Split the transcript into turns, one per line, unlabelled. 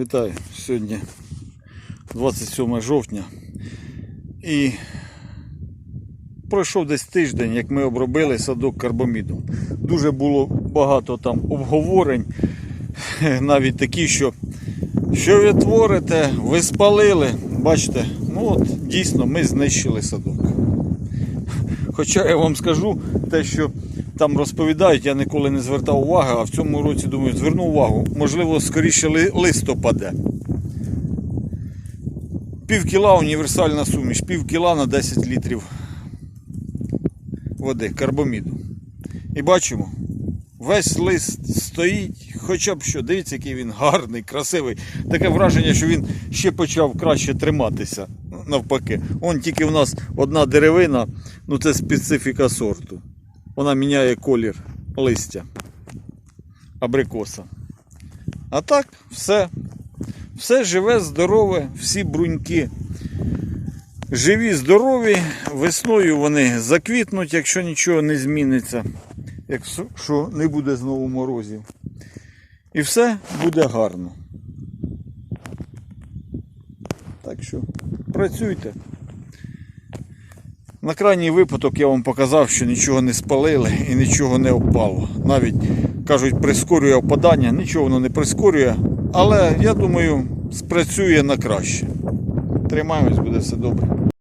Вітаю! Сьогодні 27 жовтня. І пройшов десь тиждень, як ми обробили садок карбомідом. Дуже було багато там обговорень, навіть такі, що що ви творите, ви спалили. Бачите, ну от дійсно ми знищили садок. Хоча я вам скажу те, що там розповідають, я ніколи не звертав уваги, а в цьому році думаю, зверну увагу. Можливо, скоріше ли- лист опаде. Пів кіла універсальна суміш, пів кіла на 10 літрів води, карбоміду. І бачимо, весь лист стоїть, хоча б що, дивіться, який він гарний, красивий. Таке враження, що він ще почав краще триматися. Навпаки. Он тільки в нас одна деревина, ну це специфіка сорту. Вона міняє колір листя абрикоса. А так, все. Все живе, здорове, всі бруньки живі, здорові. Весною вони заквітнуть, якщо нічого не зміниться, якщо не буде знову морозів. І все буде гарно. Так що працюйте. На крайній випадок я вам показав, що нічого не спалили і нічого не впало. Навіть кажуть, прискорює опадання, нічого воно не прискорює, але я думаю, спрацює на краще. Тримаємось, буде все добре.